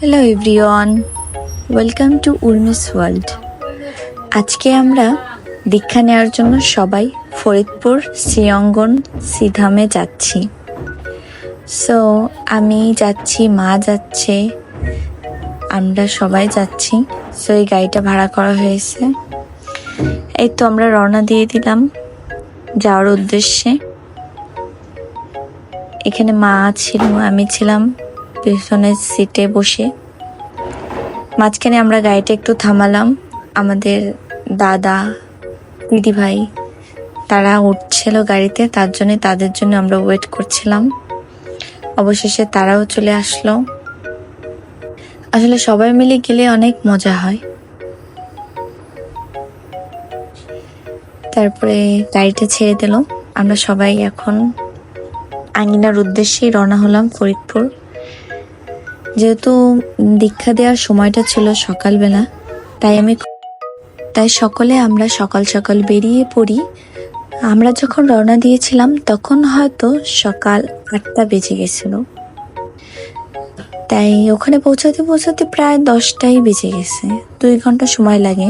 Hello everyone welcome to Urmi's world আজকে আমরা দীক্ষা নেওয়ার জন্য সবাই ফরিদপুর, শ্রীঅঙ্গন সিধামে যাচ্ছি। সো আমি যাচ্ছি, মা যাচ্ছে, আমরা সবাই যাচ্ছি। সো এই গাড়িটা ভাড়া করা হয়েছে। এই তো আমরা রওনা দিয়ে দিলাম যাওয়ার উদ্দেশ্যে। এখানে মা ছিল, আমি ছিলাম। পেছনের সিটে বসে। মাঝখানে আমরা গাড়িটা একটু থামালাম। আমাদের দাদা দিদি ভাই তারা উঠছিল গাড়িতে, তার জন্য তাদের জন্য আমরা ওয়েট করছিলাম। অবশেষে তারাও চলে আসলো। আসলে সবাই মিলে গেলে অনেক মজা হয়। তারপরে গাড়িটা ছেড়ে দিল। আমরা সবাই এখন আঙ্গিনার উদ্দেশ্যেই রওনা হলাম ফরিদপুর। যেহেতু দীক্ষা দেওয়ার সময়টা ছিল সকালবেলা, তাই আমি তাই সকলে আমরা সকাল সকাল বেরিয়ে পড়ি। আমরা যখন রওনা দিয়েছিলাম, তখন হয়তো সকাল আটটা বেজে গেছিল। তাই ওখানে পৌঁছাতে পৌঁছাতে প্রায় দশটাই বেজে গেছে। দুই ঘণ্টা সময় লাগে।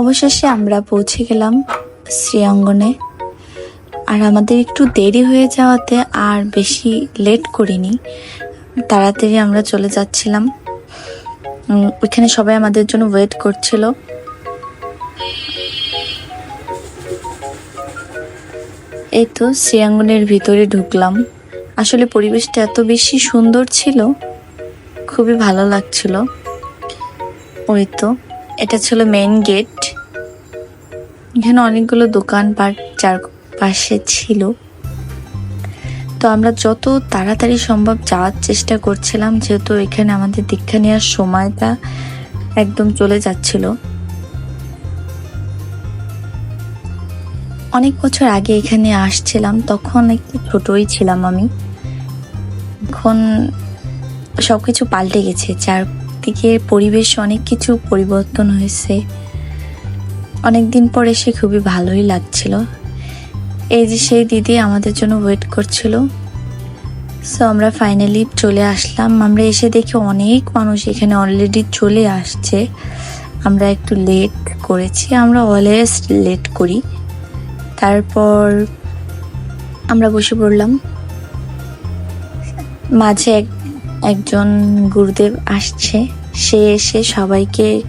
অবশেষে আমরা পৌঁছে গেলাম শ্রীঅঙ্গনে। আর আমাদের একটু দেরি হয়ে যাওয়াতে আর বেশি লেট করিনি। তাড়াতাড়ি আমরা চলে যাচ্ছিলাম। ওইখানে সবাই আমাদের জন্য ওয়েট করছিল। এই তো শ্রীঅঙ্গনের ভিতরে ঢুকলাম। আসলে পরিবেশটা এত বেশি সুন্দর ছিল, খুবই ভালো লাগছিল। ওই তো, এটা ছিল মেইন গেট এখানে অনেকগুলো দোকানপাট চার পাশে ছিল। তো আমরা যত তাড়াতাড়ি সম্ভব যাওয়ার চেষ্টা করছিলাম, যেহেতু এখানে আমাদের দীক্ষা নেওয়ার সময়টা একদম চলে যাচ্ছিল। অনেক বছর আগে এখানে আসছিলাম, তখন একটু ছোটই ছিলাম আমি। এখন সব কিছু পাল্টে গেছে চারদিকে পরিবেশ অনেক কিছু পরিবর্তন হয়েছে। অনেকদিন পর এসে খুবই ভালোই লাগছিল। এই যে সেই দিদি আমাদের জন্য ওয়েট করছিল। সো আমরা ফাইনালি চলে আসলাম। আমরা এসে দেখি অনেক মানুষ এখানে অলরেডি চলে আসছে। আমরা একটু লেট করেছি। আমরা অলওয়েজ লেট করি। তারপর আমরা বসে পড়লাম। মাঝে এক, একজন গুরুদেব আসছে। সে এসে সবাইকে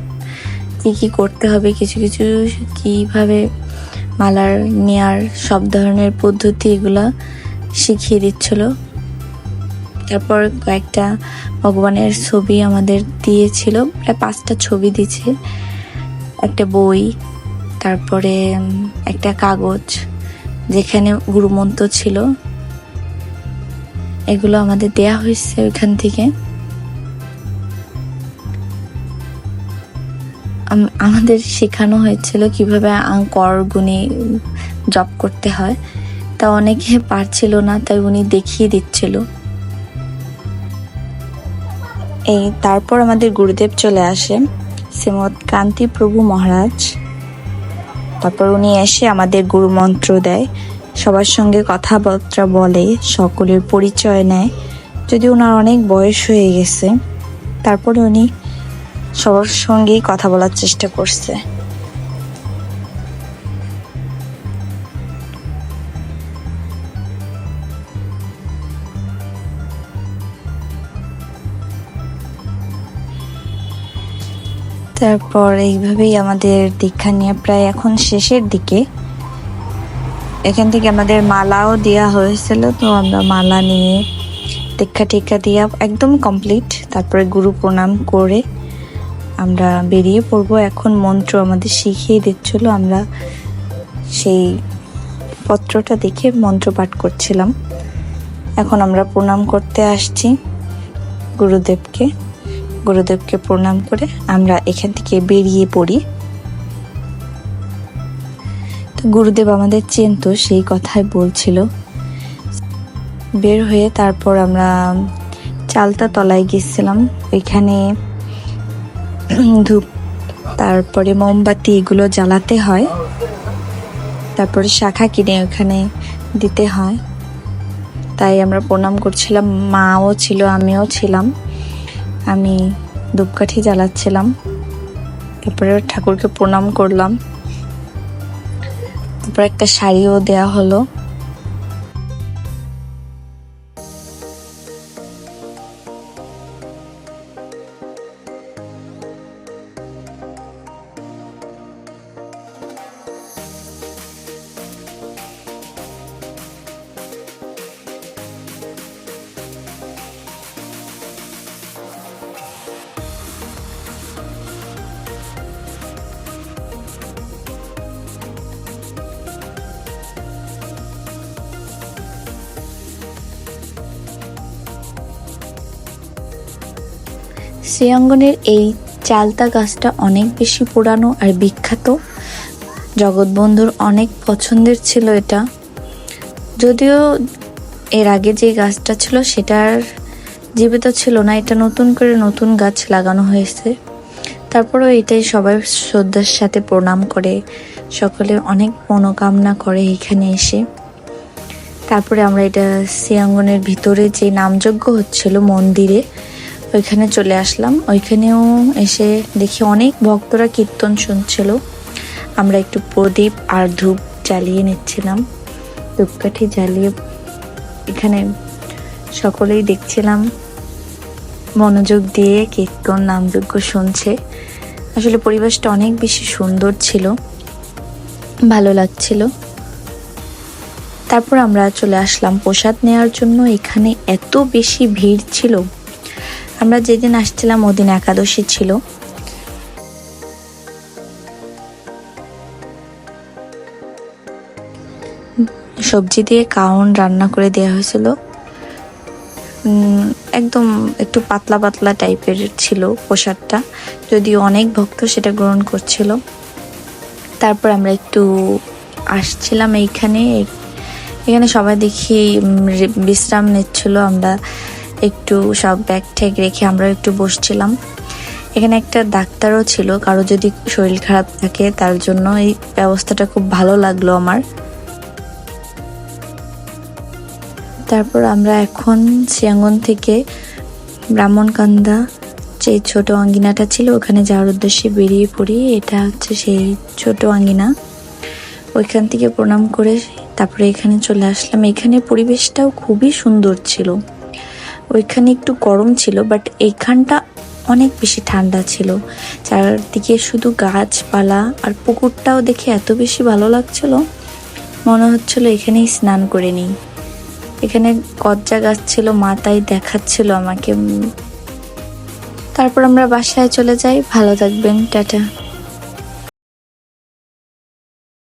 কি কি করতে হবে, কিছু কিছু, কীভাবে মালার নেয়ার সব ধরনের পদ্ধতি এগুলো শিখিয়ে দিচ্ছিল। তারপর কয়েকটা ভগবানের ছবি আমাদের দিয়েছিল, প্রায় পাঁচটা ছবি দিয়েছে। একটা বই, তারপরে একটা কাগজ, যেখানে গুরুমন্ত্র ছিল। এগুলো আমাদের দেয়া হয়েছে ওইখান থেকে। আমাদের শেখানো হয়েছিল কীভাবে কর গুণী জব করতে হয়। তা অনেকে পারছিল না, তাই উনি দেখিয়ে দিচ্ছিল। এই, তারপর আমাদের গুরুদেব চলে আসে শ্রীমৎ কান্তি প্রভু মহারাজ। তারপর উনি এসে আমাদের গুরু মন্ত্র দেয়। সবার সঙ্গে কথাবার্তা বলে, সকলের পরিচয় নেয়। যদি ওনার অনেক বয়স হয়ে গেছে, তারপরে উনি সবার সঙ্গেই কথা বলার চেষ্টা করছে। তারপর এইভাবেই আমাদের দীক্ষা নিয়ে প্রায় এখন শেষের দিকে। এখান থেকে আমাদের মালাও দেওয়া হয়েছিল, তো আমরা মালা নিয়ে দীক্ষা টিক্ষা দিয়া একদম কমপ্লিট তারপরে গুরু প্রণাম করে আমরা বেরিয়ে পড়ব। এখন মন্ত্র আমাদের শিখিয়ে দিচ্ছিল। আমরা সেই পত্রটা দেখে মন্ত্র পাঠ করছিলাম। এখন আমরা প্রণাম করতে আসছি গুরুদেবকে। গুরুদেবকে প্রণাম করে আমরা এখান থেকে বেরিয়ে পড়ি। তো গুরুদেব আমাদের চেনত, সেই কথাই বলছিল। বের হয়ে তারপর আমরা চালতা তলায় গেছিলাম। ওইখানে ধূপ, তারপরে মোমবাতি এগুলো জ্বালাতে হয়। তারপরে শাখা কিনে ওখানে দিতে হয়। তাই আমরা প্রণাম করছিলাম, মাও ছিল, আমিও ছিলাম। আমি ধূপকাঠি জ্বালাচ্ছিলাম। তারপরে ঠাকুরকে প্রণাম করলাম। তারপর একটা শাড়িও দেয়া হলো। শ্রীঅঙ্গনের এই চালতা গাছটা অনেক বেশি পুরানো আর বিখ্যাত। জগৎবন্ধুর অনেক পছন্দের ছিল এটা। যদিও এর আগে যে গাছটা ছিল সেটার জীবিত ছিল না, এটা নতুন করে নতুন গাছ লাগানো হয়েছে। তারপরেও এটাই সবাই শ্রদ্ধার সাথে প্রণাম করে, সকলে অনেক মনোকামনা করে এখানে এসে। তারপরে আমরা এটা শ্রীঅঙ্গনের ভিতরে যে নামযজ্ঞ হচ্ছিল মন্দিরে ওইখানে চলে আসলাম। ওইখানেও এসে দেখি অনেক ভক্তরা কীর্তন শুনছিল। আমরা একটু প্রদীপ আর ধূপ জ্বালিয়ে নিচ্ছিলাম। ধূপকাঠি জ্বালিয়ে এখানে সকলেই দেখছিলাম। মনোযোগ দিয়ে কীর্তন নামযজ্ঞ শুনছে। আসলে পরিবেশটা অনেক বেশি সুন্দর ছিল। ভালো লাগছিল। তারপর আমরা চলে আসলাম। প্রসাদ নেওয়ার জন্য এখানে এত বেশি ভিড় ছিল। আমরা যেদিন আসছিলাম, ওদিন একাদশী ছিল। সবজি দিয়ে কাউন রান্না করে দেওয়া হয়েছিল। একদম একটু পাতলা পাতলা টাইপের ছিল প্রসাদটা। যদিও অনেক ভক্ত সেটা গ্রহণ করছিল। তারপর আমরা একটু আসছিলাম এইখানে। এখানে সবাই দেখি বিশ্রাম নিচ্ছিল। আমরা একটু সব ব্যাগ ঠ্যাগ রেখে আমরা একটু বসছিলাম। এখানে একটা ডাক্তারও ছিল, কারও যদি শরীর খারাপ থাকে তার জন্য এই ব্যবস্থাটা খুব ভালো লাগল আমার। তারপর আমরা এখন সিয়াঙ্গন থেকে ব্রাহ্মণকান্দা, যে ছোট আঙ্গিনাটা ছিল, ওখানে যাওয়ার উদ্দেশ্যে বেরিয়ে পড়ি। এটা হচ্ছে সেই ছোট আঙ্গিনা। ওইখান থেকে প্রণাম করে তারপরে এখানে চলে আসলাম। এখানে পরিবেশটাও খুবই সুন্দর ছিল। ওইখানে একটু গরম ছিল বাট এইখানটা অনেক বেশি ঠান্ডা ছিল। চারদিকে শুধু গাছপালা আর পুকুরটাও দেখে এত বেশি ভালো লাগছিল, মনে হচ্ছিল এখানেই স্নান করে নিই। এখানে কজ্জা গাছ ছিল মাথায় দেখাচ্ছিল আমাকে। তারপর আমরা বাসায় চলে যাই। ভালো থাকবেন, টাটা।